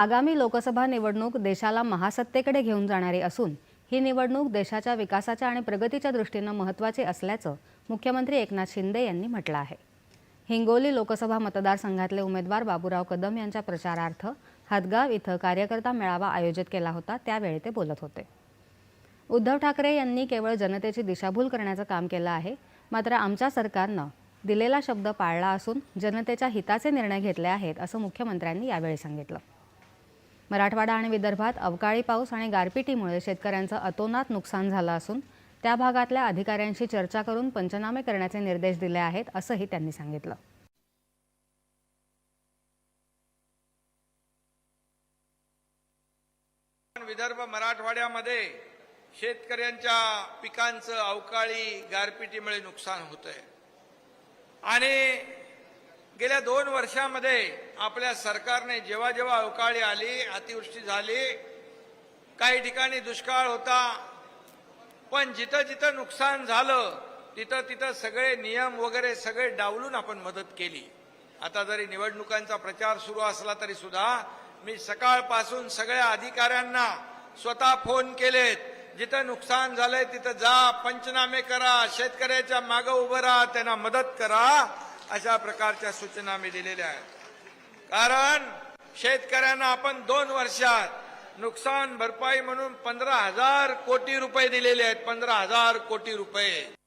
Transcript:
आगामी लोकसभा निवडणूक देशाला महासत्तेकडे घेऊन जाणारी असून ही निवडणूक देशाच्या विकासाच्या आणि प्रगतीच्या दृष्टीनं महत्त्वाची असल्याचं मुख्यमंत्री एकनाथ शिंदे यांनी म्हटलं आहे. हिंगोली लोकसभा मतदारसंघातले उमेदवार बाबूराव कदम यांच्या प्रचारार्थ हदगाव इथं कार्यकर्ता मेळावा आयोजित केला होता त्यावेळी ते बोलत होते. उद्धव ठाकरे यांनी केवळ जनतेची दिशाभूल करण्याचं काम केलं आहे मात्र आमच्या सरकारनं दिलेला शब्द पाळला असून जनतेच्या हिताचे निर्णय घेतले आहेत असं मुख्यमंत्र्यांनी यावेळी सांगितलं. मराठवाडा आणि विदर्भात अवकाळी पाऊस आणि गारपिटीमुळे शेतकऱ्यांचं अतोनात नुकसान झालं असून त्या भागातल्या अधिकाऱ्यांशी चर्चा करून पंचनामे करण्याचे निर्देश दिले आहेत असंही त्यांनी सांगितलं. विदर्भ मराठवाड्यामध्ये शेतकऱ्यांच्या पिकांचं अवकाळी गारपिटीमुळे नुकसान होतंय. आणि गेल्या दोन वर्षामध्ये आपल्या सरकारने जेव्हा जेव्हा अवकाळी आली अतिवृष्टी झाली काही ठिकाणी दुष्काळ होता पण जिथं जिथं नुकसान झालं तिथं तिथं सगळे नियम वगैरे सगळे डावलून आपण मदत केली. आता जरी निवडणुकांचा प्रचार सुरू असला तरी सुद्धा मी सकाळपासून सगळ्या अधिकाऱ्यांना स्वतः फोन केलेत जिथं नुकसान झालंय तिथं जा पंचनामे करा शेतकऱ्याच्या मागं उभं राहा त्यांना मदत करा. अशा प्रकारच्या सूचना मी दिलेल्या आहेत. कारण शेतकऱ्यांना आपण दोन वर्षात नुकसान भरपाई म्हणून पंधरा हजार कोटी रुपये दिलेले आहेत. पंधरा हजार कोटी रुपये.